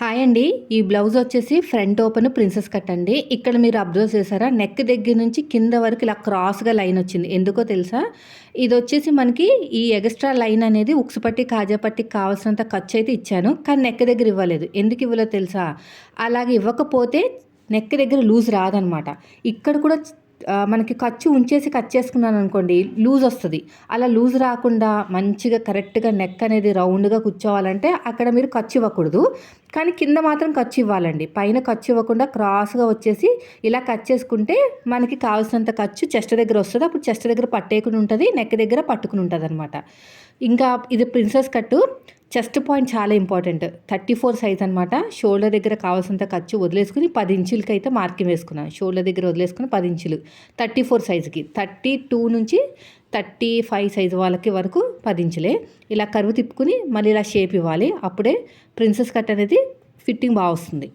Hi అండి. ఈ blouse వచ్చేసి ఫ్రంట్ ఓపెన్ ప్రిన్సెస్ కట్ అండి. ఇక్కడ మీరు అబ్జర్వ్ చేశారా? నెక్ దగ్గర నుంచి కింద వరకు ఇలా క్రాస్గా లైన్ వచ్చింది. ఎందుకో తెలుసా? ఇది వచ్చేసి మనకి ఈ ఎక్స్ట్రా లైన్ అనేది ఉక్సుపట్టి కాజాపట్టికి కావాల్సినంత ఖర్చు అయితే ఇచ్చాను. కానీ నెక్ దగ్గర ఇవ్వలేదు. ఎందుకు ఇవ్వలేదు తెలుసా? అలాగే ఇవ్వకపోతే నెక్ దగ్గర లూజ్ రాదనమాట. ఇక్కడ కూడా మనకి ఖర్చు ఉంచేసి కట్ చేసుకున్నాను అనుకోండి లూజ్ వస్తుంది. అలా లూజ్ రాకుండా మంచిగా కరెక్ట్గా నెక్ అనేది రౌండ్గా కూర్చోవాలంటే అక్కడ మీరు ఖర్చు ఇవ్వకూడదు. కానీ కింద మాత్రం ఖర్చు ఇవ్వాలండి. పైన ఖర్చు ఇవ్వకుండా క్రాస్గా వచ్చేసి ఇలా కట్ చేసుకుంటే మనకి కావాల్సినంత ఖర్చు చెస్ట్ దగ్గర వస్తుంది. అప్పుడు చెస్ట్ దగ్గర పట్టేయకుండా ఉంటుంది నెక్ దగ్గర పట్టుకుని ఉంటుంది అనమాట ఇంకా ఇది ప్రిన్సెస్ కట్టు చెస్ట్ పాయింట్ చాలా ఇంపార్టెంట్. థర్టీ ఫోర్ సైజ్ అనమాట షోల్డర్ దగ్గర కావాల్సినంత ఖర్చు వదిలేసుకుని పది ఇంచులకి అయితే మార్కింగ్ వేసుకున్నాను. షోల్డర్ దగ్గర వదిలేసుకుని పది ఇంచులు. థర్టీ ఫోర్ సైజుకి. థర్టీ టూ నుంచి థర్టీ ఫైవ్ సైజ్ వాళ్ళకి వరకు పది ఇంచులే. ఇలా కరువు తిప్పుకుని మళ్ళీ ఇలా షేప్ ఇవ్వాలి. అప్పుడే ప్రిన్సెస్ కట్ అనేది ఫిట్టింగ్ బాగా వస్తుంది.